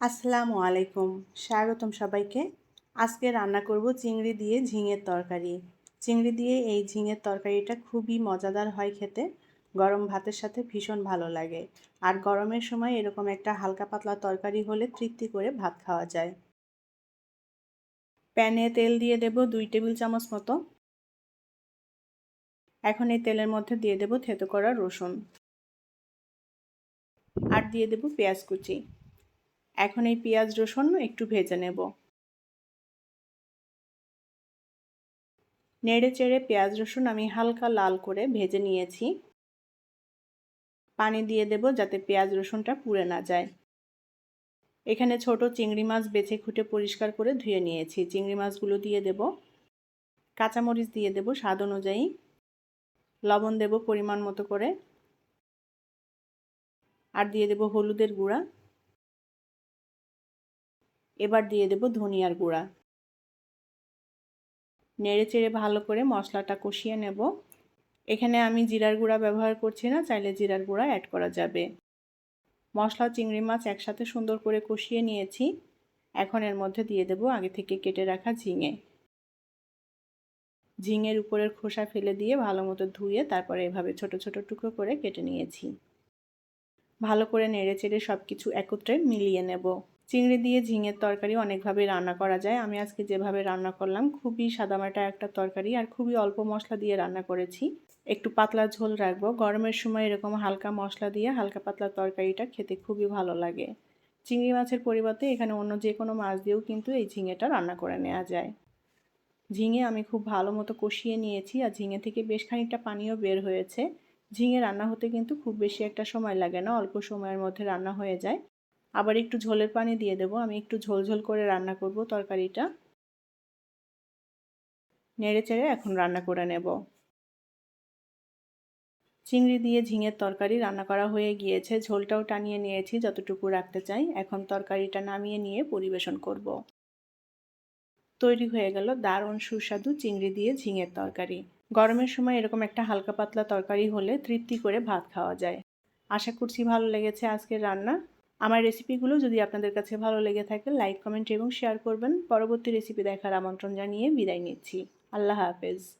আসসালামু আলাইকুম। স্বাগতম সবাইকে। আজকে রান্না করব চিংড়ি দিয়ে ঝিঙের তরকারি। চিংড়ি দিয়ে এই ঝিঙের তরকারিটা খুবই মজাদার হয় খেতে। গরম ভাতের সাথে ভীষণ ভালো লাগে। আর গরমের সময় এরকম একটা হালকা পাতলা তরকারি হলে তৃপ্তি করে ভাত খাওয়া যায়। প্যানে তেল দিয়ে দেব দুই টেবিল চামচ মতো। এখন এই তেলের মধ্যে দিয়ে দেব থেতো করা রসুন। আর দিয়ে দেব পেঁয়াজ কুচি। এখন এই পেঁয়াজ রসুন একটু ভেজে নেব। নেড়ে চেড়ে পেঁয়াজ রসুন আমি হালকা লাল করে ভেজে নিয়েছি। পানি দিয়ে দেব যাতে পেঁয়াজ রসুনটা পুড়ে না যায়। এখানে ছোট চিংড়ি মাছ বেছে খুঁটে পরিষ্কার করে ধুয়ে নিয়েছি। চিংড়ি মাছগুলো দিয়ে দেব। কাঁচামরিচ দিয়ে দেব স্বাদ অনুযায়ী। লবণ দেব পরিমাণ মতো করে। আর দিয়ে দেব হলুদের গুঁড়া। এবার দিয়ে দেব ধনিয়ার গুঁড়া। নেড়ে চেড়ে ভালো করে মশলাটা কষিয়ে নেব। এখানে আমি জিরার গুঁড়া ব্যবহার করছি না, চাইলে জিরার গুঁড়া অ্যাড করা যাবে। মশলা চিংড়ি মাছ একসাথে সুন্দর করে কষিয়ে নিয়েছি। এখন এর মধ্যে দিয়ে দেব আগে থেকে কেটে রাখা ঝিঙে। ঝিঙের উপরের খোসা ফেলে দিয়ে ভালো মতো ধুয়ে তারপরে এভাবে ছোট ছোট টুকরো করে কেটে নিয়েছি। ভালো করে নেড়ে চেড়ে সব কিছু একত্রে মিলিয়ে নেব। চিংড়ি দিয়ে ঝিঙের তরকারি অনেকভাবে রান্না করা যায়। আমি আজকে যেভাবে রান্না করলাম, খুবই সাদামাটা একটা তরকারি আর খুবই অল্প মশলা দিয়ে রান্না করেছি। একটু পাতলা ঝোল রাখব। গরমের সময় এরকম হালকা মশলা দিয়ে হালকা পাতলা তরকারিটা খেতে খুবই ভালো লাগে। চিংড়ি মাছের পরিবর্তে এখানে অন্য যে কোনো মাছ দিয়েও কিন্তু এই ঝিঙেটা রান্না করে নেওয়া যায়। ঝিঙে আমি খুব ভালো মতো কষিয়ে নিয়েছি আর ঝিঙে থেকে বেশ খানিকটা পানিও বের হয়েছে। ঝিঙে রান্না হতে কিন্তু খুব বেশি একটা সময় লাগে না, অল্প সময়ের মধ্যে রান্না হয়ে যায়। আবার একটু ঝোলের পানি দিয়ে দেবো। আমি একটু ঝোল ঝোল করে রান্না করব তরকারিটা। নেড়ে চেড়ে এখন রান্না করে নেব। চিংড়ি দিয়ে ঝিঙের তরকারি রান্না করা হয়ে গিয়েছে। ঝোলটাও টানিয়ে নিয়েছি যতটুকু রাখতে চাই। এখন তরকারিটা নামিয়ে নিয়ে পরিবেশন করব। তৈরি হয়ে গেল দারুণ সুস্বাদু চিংড়ি দিয়ে ঝিঙের তরকারি। গরমের সময় এরকম একটা হালকা পাতলা তরকারি হলে তৃপ্তি করে ভাত খাওয়া যায়। আশা করছি ভালো লেগেছে আজকের রান্না। আমার রেসিপিগুলো যদি আপনাদের কাছে ভালো লেগে থাকে লাইক কমেন্ট এবং শেয়ার করবেন। পরবর্তী রেসিপি দেখার আমন্ত্রণ জানিয়ে বিদায় নিচ্ছি। আল্লাহ হাফেজ।